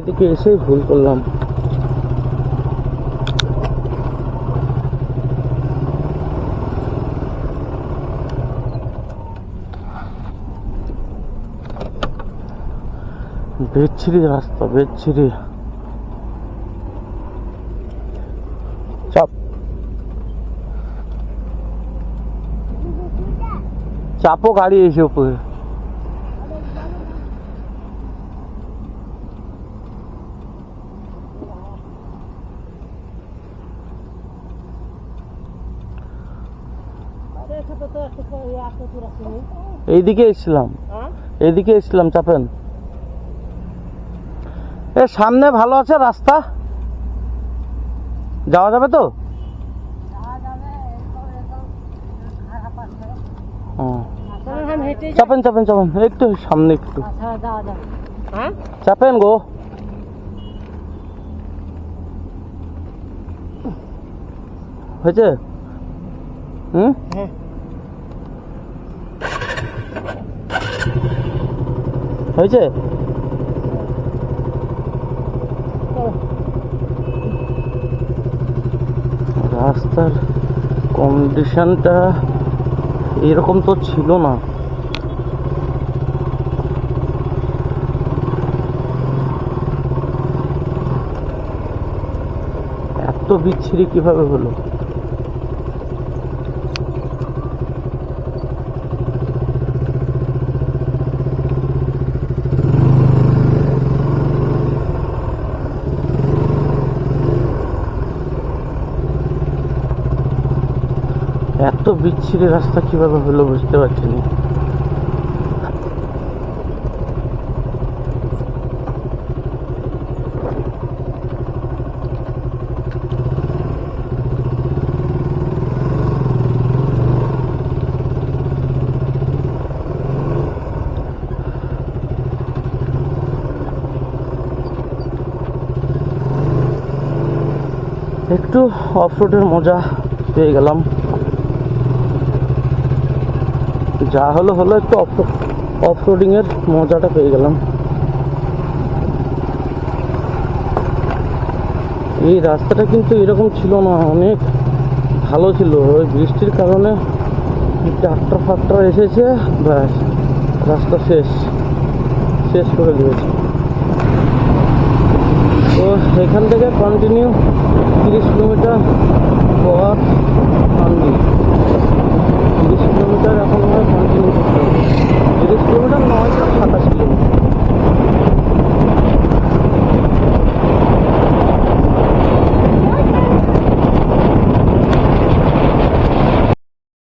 এদিকে এসেই ভুল করলাম। বেচ্ছিরি রাস্তা বেচ্ছিরি চাপ। চাপো গাড়ি এসে উপরে। এইদিকে এসছিলাম। এইদিকে এসছিলাম চাপেন। এ সামনে ভালো আছে রাস্তা? যাওয়া যাবে তো? চাপেন চাপেন চাপেন একটু সামনে একটু। চাপেন গো। হয়েছে? হুম? হয়েছে? রাস্তার কন্ডিশনটা এরকম তো ছিল না। এত বিচ্ছিরি কীভাবে হলো? এত বিচ্ছিরি রাস্তা কীভাবে হলো বুঝতে পারছি না একটু অফরোডের মজা পেয়ে গেলাম। যা হলো হলো একটু অফ অফরোডিং এর মজাটা পেয়ে গেলাম। এই রাস্তাটা কিন্তু এরকম ছিল না, অনেক ভালো ছিল। ওই বৃষ্টির কারণে ট্রাক্টর ফাক্টর এসেছে, ব্যাস, রাস্তা শেষ। শেষ করে দিয়েছে। তো এখান থেকে কন্টিনিউ তিরিশ কিলোমিটার